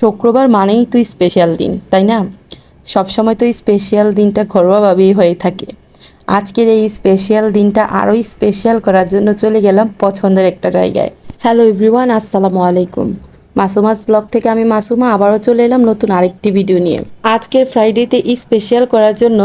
শুক্রবার মানেই তুই স্পেশাল দিন, তাই না? সবসময় তো এই স্পেশাল দিনটা ঘরোয়াভাবেই হয়ে থাকে। আজকের এই স্পেশাল দিনটা আরও স্পেশাল করার জন্য চলে গেলাম পছন্দের একটা জায়গায়। হ্যালো এভরিওয়ান আসসালামু আলাইকুম। মাসুমাস ব্লগ থেকে আমি মাসুমা আবারও চলে এলাম নতুন আরেকটি ভিডিও নিয়ে। আজকের ফ্রাইডেতে স্পেশাল করার জন্য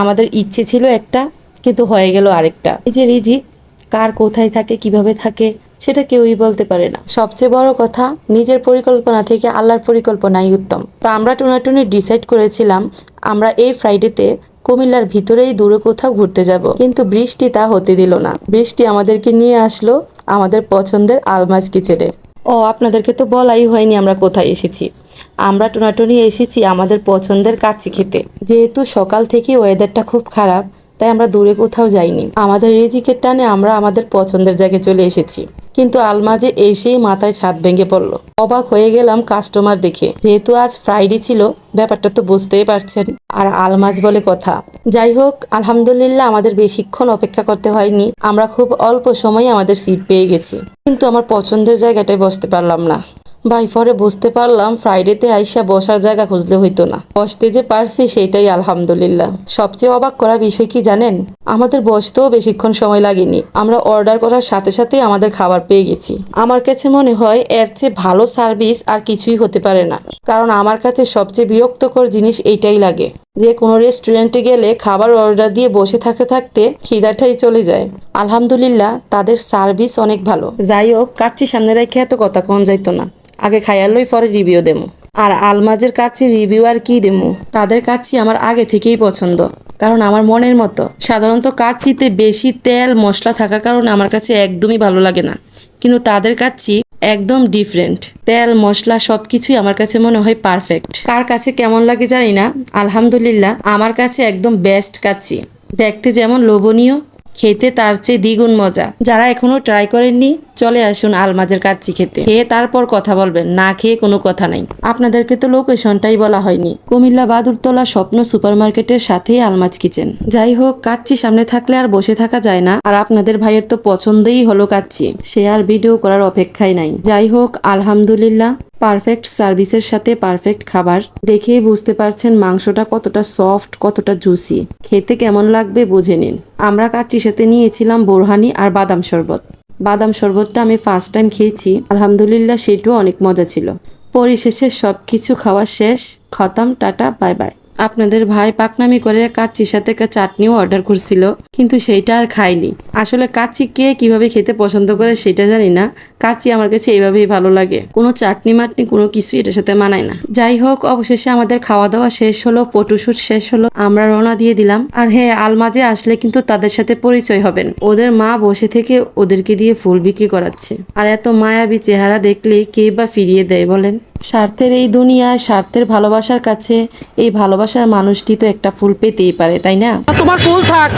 আমাদের ইচ্ছে ছিল একটা, কিন্তু হয়ে গেল আরেকটা। এই যে রিজিক কার কোথায় থাকে, কীভাবে থাকে, সেটা কেউই বলতে পারে না। সবচেয়ে বড় কথা, নিজের পরিকল্পনা থেকে আল্লাহর পরিকল্পনাই উত্তম। তো আমরা টুনাটুনি ডিসাইড করেছিলাম, আমরা এই ফ্রাইডেতে কুমিল্লার ভিতরেই দূরে কোথাও ঘুরতে যাব। কিন্তু বৃষ্টি তা হতে দিল না। বৃষ্টি আমাদেরকে নিয়ে আসলো আমাদের পছন্দের আলমাজ কিচেনে। ও, আপনাদেরকে তো বলাই হয়নি আমরা কোথায় এসেছি। আমরা টোনাটুনি এসেছি আমাদের পছন্দের কাচ্চি খেতে। যেহেতু সকাল থেকে ওয়েদারটা খুব খারাপ তাই আমরা দূরে কোথাও যাইনি। আমাদের রিজিকের টানে আমরা আমাদের পছন্দের জায়গায় চলে এসেছি। কিন্তু আলমাজে এসেই মাথায় ছাদ ভেঙে পড়ল। অবাক হয়ে গেলাম কাস্টমার দেখে। যেহেতু আজ ফ্রাইডে ছিল, ব্যাপারটা তো বুঝতেই পারছেন। আর আলমাজ বলে কথা। যাই হোক, আলহামদুলিল্লাহ আমাদের বেশিক্ষণ অপেক্ষা করতে হয়নি। আমরা খুব অল্প সময়ে আমাদের সিট পেয়ে গেছি। কিন্তু আমার পছন্দের জায়গাটায় বসতে পারলাম না। ভাই, পরে বুঝতে পারলাম ফ্রাইডেতে আইসা বসার জায়গা খুঁজলে হইতো না। বসতে যে পারছি সেটাই আলহামদুলিল্লাহ। সবচেয়ে অবাক করা বিষয় কি জানেন? আমাদের বসতেও বেশিক্ষণ সময় লাগেনি। আমরা অর্ডার করার সাথে সাথে আমাদের খাবার পেয়ে গেছি। আমার কাছে মনে হয় এর চেয়ে ভালো সার্ভিস আর কিছুই হতে পারে না। কারণ আমার কাছে সবচেয়ে বিরক্তকর জিনিস এইটাই লাগে। যে কোনো রেস্টুরেন্টে গেলে খাবার অর্ডার দিয়ে বসে থাকতে থাকতে খিদাটাই চলে যায়। আলহামদুলিল্লাহ, তাদের সার্ভিস অনেক ভালো। যাই হোক, কাচ্চি সামনে রেখে এত কথা কম যাইতো না। আগে খাইয়ালই পরে রিভিউ দেবো আর আলমাজের কাছে রিভিউ আর কি দেবো তাদের কাছে আমার আগে থেকেই পছন্দ, কারণ আমার মনের মতো। সাধারণত কাচ্চিতে বেশি তেল, মশলা থাকার কারণে আমার কাছে একদমই ভালো লাগে না। কিন্তু তাদের কাচ্চি একদম ডিফারেন্ট তেল, মশলা সব কিছুই আমার কাছে মনে হয় পারফেক্ট কার কাছে কেমন লাগে জানি না। আলহামদুলিল্লাহ, আমার কাছে একদম বেস্ট কাচ্ছি দেখতে যেমন লোভনীয় খেতে তার চেয়ে দ্বিগুণ মজা। যারা এখনও ট্রাই করেননি, চলে আসুন আলমাজের কাচ্চি খেতে। খেয়ে তারপর কথা বলবেন, না খেয়ে কোনো কথা নাই। আপনাদেরকে তো লোকেশনটাই বলা হয়নি। কুমিল্লা বাদুরতলা স্বপ্ন সুপারমার্কেটের সাথেই আলমাজ কিচেন। যাই হোক, কাচ্চি সামনে থাকলে আর বসে থাকা যায় না। আর আপনাদের ভাইয়ের তো পছন্দই হলো কাচ্চি। সে আর ভিডিও করার অপেক্ষাই নাই। যাই হোক, আলহামদুলিল্লাহ। পারফেক্ট সার্ভিসের সাথে পারফেক্ট খাবার দেখেই বুঝতে পারছেন মাংসটা কতটা সফট, কতটা জুসি। খেতে কেমন লাগবে বুঝে নিন। আমরা কাচ্চি সাথে নিয়েছিলাম বোরহানি আর বাদাম শরবত। বাদাম শরবতটা আমি ফার্স্ট টাইম খেয়েছি। আলহামদুলিল্লাহ সেটাও অনেক মজা ছিল। পরিশেষে সব কিছু খাওয়া শেষ। খতম, টাটা বাই বাই আপনাদের ভাই পাকনামি করে কাচ্চির সাথে একটা চাটনিও অর্ডার করছিল, কিন্তু সেইটা আর খাইনি আসলে কাচ্চি কে কীভাবে খেতে পছন্দ করে সেটা জানি না। কাচ্চি আমার কাছে এইভাবেই ভালো লাগে। কোনো চাটনি মাটনি কোনো কিছু এটার সাথে মানায় না। যাই হোক, অবশেষে আমাদের খাওয়া দাওয়া শেষ হলো ফটোশুট শেষ হলো, আমরা রওনা দিয়ে দিলাম। আর হ্যাঁ আলমাজে আসলে কিন্তু তাদের সাথে পরিচয় হবেন। ওদের মা বসে থেকে ওদেরকে দিয়ে ফুল বিক্রি করাচ্ছে। আর এত মায়াবী চেহারা দেখলে কে বা ফিরিয়ে দেয় বলেন? স্বার্থের এই দুনিয়া স্বার্থের ভালোবাসার কাছে এই ভালোবাসার মানুষটি তো একটা ফুল পেতেই পারে তাই না? তোমার ফুল থাক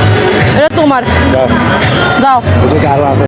এটা তোমার। দাও।